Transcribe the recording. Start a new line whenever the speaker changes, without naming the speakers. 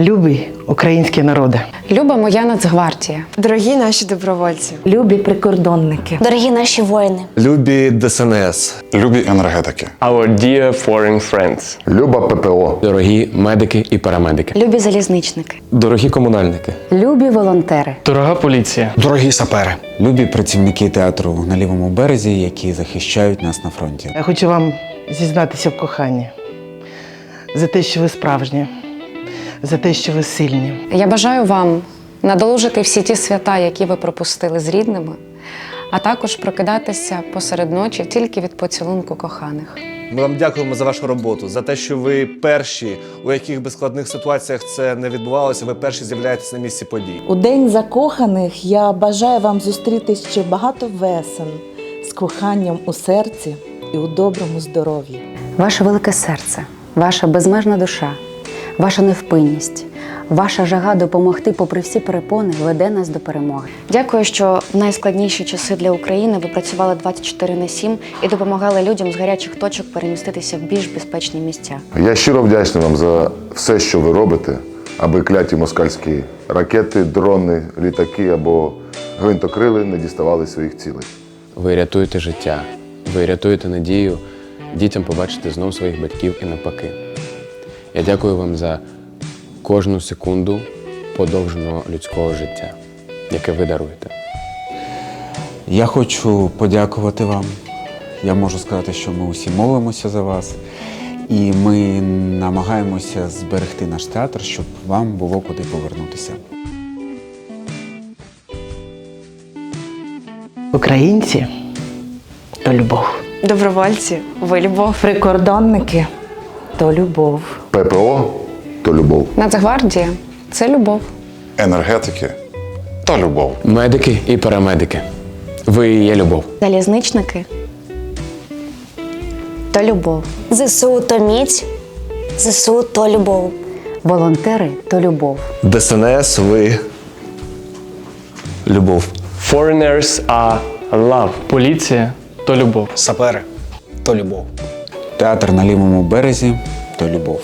Любий український народи.
Люба моя Нацгвардія.
Дорогі наші добровольці,
Любі прикордонники.
Дорогі наші воїни,
Любі ДСНС,
Любі енергетики.
Our dear foreign friends.
Люба ППО.
Дорогі медики і парамедики,
любі залізничники,
дорогі комунальники,
Любі волонтери.
Дорога поліція.
Дорогі сапери.
Любі працівники театру на лівому березі, які захищають нас на фронті.
Я хочу вам зізнатися в коханні за те, що ви справжні, за те, що ви сильні.
Я бажаю вам надолужити всі ті свята, які ви пропустили з рідними, а також прокидатися посеред ночі тільки від поцілунку коханих.
Ми вам дякуємо за вашу роботу, за те, що ви перші, у яких би складних ситуаціях це не відбувалося, ви перші з'являєтесь на місці подій.
У день закоханих я бажаю вам зустріти ще багато весен з коханням у серці і у доброму здоров'ї.
Ваше велике серце, ваша безмежна душа, ваша невпинність, ваша жага допомогти, попри всі перепони, веде нас до перемоги.
Дякую, що в найскладніші часи для України ви працювали 24 на 7 і допомагали людям з гарячих точок переміститися в більш безпечні місця.
Я щиро вдячний вам за все, що ви робите, аби кляті москальські ракети, дрони, літаки або гвинтокрили не діставали своїх цілей.
ви рятуєте життя, ви рятуєте надію дітям побачити знов своїх батьків і навпаки. Я дякую вам за кожну секунду подовженого людського життя, яке ви даруєте.
Я хочу подякувати вам. Я можу сказати, що ми усі молимося за вас, і ми намагаємося зберегти наш театр, щоб вам було куди повернутися.
Українці то любов.
добровольці, ви любов.
Прикордонники то любов.
ППО то любов.
Нацгвардія це любов.
Енергетики та любов.
Медики і парамедики. Ви є любов.
Залізничники то любов. ЗСУ то міць, ЗСУ то любов.
Волонтери то любов.
ДСНС, ви любов.
Foreigners are love. Поліція то любов.
Сапери то любов.
Театр на лівому березі то любов.